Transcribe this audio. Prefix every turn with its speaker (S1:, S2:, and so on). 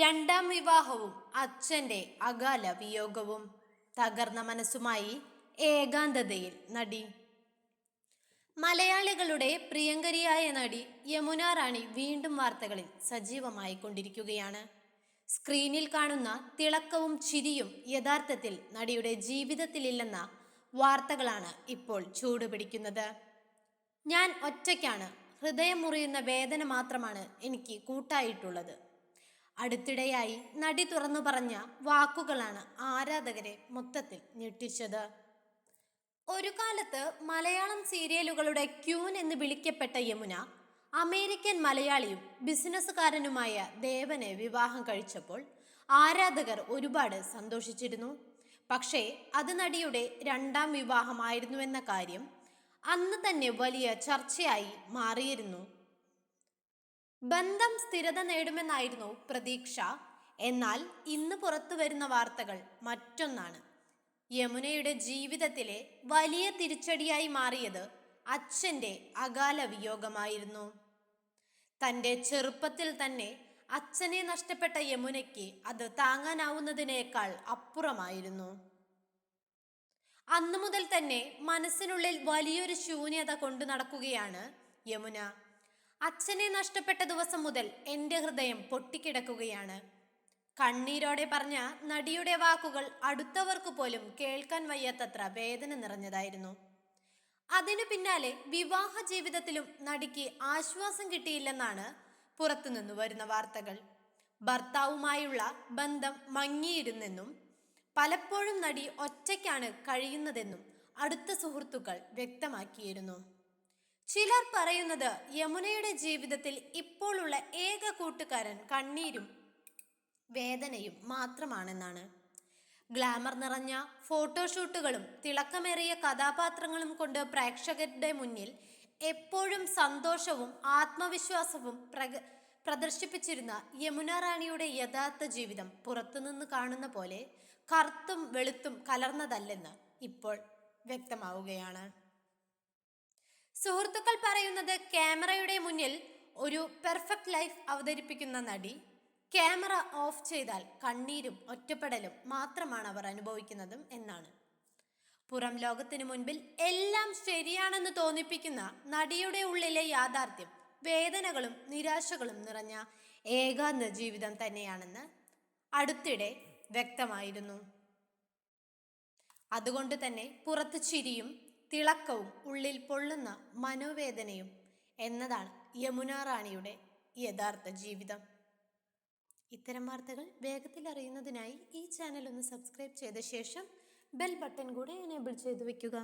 S1: രണ്ടാം വിവാഹവും അച്ഛന്റെ അകാല വിയോഗവും തകർന്ന മനസ്സുമായി ഏകാന്തതയിൽ നടി. മലയാളികളുടെ പ്രിയങ്കരിയായ നടി യമുന റാണി വീണ്ടും വാർത്തകളിൽ സജീവമായി കൊണ്ടിരിക്കുകയാണ്. സ്ക്രീനിൽ കാണുന്ന തിളക്കവും ചിരിയും യഥാർത്ഥത്തിൽ നടിയുടെ ജീവിതത്തിലില്ലെന്ന വാർത്തകളാണ് ഇപ്പോൾ ചൂടുപിടിക്കുന്നത്. ഞാൻ ഒറ്റയ്ക്കാണ്. ഹൃദയം മുറിയുന്ന വേദന മാത്രമാണ് എനിക്ക് കൂട്ടായിട്ടുള്ളത്. അടുത്തിടെയായി നടി തുറന്നു പറഞ്ഞ വാക്കുകളാണ് ആരാധകരെ മൊത്തത്തിൽ ഞെട്ടിച്ചത്. ഒരു കാലത്ത് മലയാളം സീരിയലുകളുടെ ക്യൂൻ എന്ന് വിളിക്കപ്പെട്ട യമുന അമേരിക്കൻ മലയാളിയും ബിസിനസ്സുകാരനുമായ ദേവനെ വിവാഹം കഴിച്ചപ്പോൾ ആരാധകർ ഒരുപാട് സന്തോഷിച്ചിരുന്നു. പക്ഷേ അത് നടിയുടെ രണ്ടാം വിവാഹമായിരുന്നുവെന്ന കാര്യം അന്ന് തന്നെ വലിയ ചർച്ചയായി മാറിയിരുന്നു. ബന്ധം സ്ഥിരത നേടുമെന്നായിരുന്നു പ്രതീക്ഷ. എന്നാൽ ഇന്ന് പുറത്തു വരുന്ന വാർത്തകൾ മറ്റൊന്നാണ്. യമുനയുടെ ജീവിതത്തിലെ വലിയ തിരിച്ചടിയായി മാറിയത് അച്ഛന്റെ അകാല വിയോഗമായിരുന്നു. തന്റെ ചെറുപ്പത്തിൽ തന്നെ അച്ഛനെ നഷ്ടപ്പെട്ട യമുനയ്ക്ക് അത് താങ്ങാനാവുന്നതിനേക്കാൾ അപ്പുറമായിരുന്നു. അന്നു മുതൽ തന്നെ മനസ്സിനുള്ളിൽ വലിയൊരു ശൂന്യത കൊണ്ടു നടക്കുകയാണ് യമുന. അച്ഛനെ നഷ്ടപ്പെട്ട ദിവസം മുതൽ എന്റെ ഹൃദയം പൊട്ടിക്കിടക്കുകയാണ്. കണ്ണീരോടെ പറഞ്ഞ നടിയുടെ വാക്കുകൾ അടുത്തവർക്ക് പോലും കേൾക്കാൻ വയ്യാത്തത്ര വേദന നിറഞ്ഞതായിരുന്നു. അതിനു പിന്നാലെ വിവാഹ ജീവിതത്തിലും നടിക്ക് ആശ്വാസം കിട്ടിയില്ലെന്നാണ് പുറത്തുനിന്ന് വരുന്ന വാർത്തകൾ. ഭർത്താവുമായുള്ള ബന്ധം മങ്ങിയിരുന്നെന്നും പലപ്പോഴും നടി ഒറ്റയ്ക്കാണ് കഴിയുന്നതെന്നും അടുത്ത സുഹൃത്തുക്കൾ വ്യക്തമാക്കിയിരുന്നു. ചിലർ പറയുന്നത് യമുനയുടെ ജീവിതത്തിൽ ഇപ്പോഴുള്ള ഏക കൂട്ടുകാരൻ കണ്ണീരും വേദനയും മാത്രമാണെന്നാണ്. ഗ്ലാമർ നിറഞ്ഞ ഫോട്ടോഷൂട്ടുകളും തിളക്കമേറിയ കഥാപാത്രങ്ങളും കൊണ്ട് പ്രേക്ഷകരുടെ മുന്നിൽ എപ്പോഴും സന്തോഷവും ആത്മവിശ്വാസവും പ്രദർശിപ്പിച്ചിരുന്ന യമുന റാണിയുടെ യഥാർത്ഥ ജീവിതം പുറത്തുനിന്ന് കാണുന്ന പോലെ കറുത്തും വെളുത്തും കലർന്നതല്ലെന്ന് ഇപ്പോൾ വ്യക്തമാവുകയാണ്. സുഹൃത്തുക്കൾ പറയുന്നത് ക്യാമറയുടെ മുന്നിൽ ഒരു പെർഫെക്റ്റ് ലൈഫ് അവതരിപ്പിക്കുന്ന നടി. ക്യാമറ ഓഫ് ചെയ്താൽ കണ്ണീരും ഒറ്റപ്പെടലും മാത്രമാണ് അവർ അനുഭവിക്കുന്നതും എന്നാണ്. പുറം ലോകത്തിനു മുൻപിൽ എല്ലാം ശരിയാണെന്ന് തോന്നിപ്പിക്കുന്ന നടിയുടെ ഉള്ളിലെ യാഥാർത്ഥ്യം വേദനകളും നിരാശകളും നിറഞ്ഞ ഏകാന്ത ജീവിതം തന്നെയാണെന്ന് അടുത്തിടെ വ്യക്തമായിരുന്നു. അതുകൊണ്ട് തന്നെ പുറത്ത് ചിരിയും തിളക്കവും ഉള്ളിൽ പൊള്ളുന്ന മനോവേദനയും എന്നതാണ് യമുന റാണിയുടെ യഥാർത്ഥ ജീവിതം. ഇത്തരം വാർത്തകൾ വേഗത്തിൽ അറിയുന്നതിനായി ഈ ചാനൽ ഒന്ന് സബ്സ്ക്രൈബ് ചെയ്ത ശേഷം ബെൽ ബട്ടൺ കൂടെ എനേബിൾ ചെയ്തു വെക്കുക.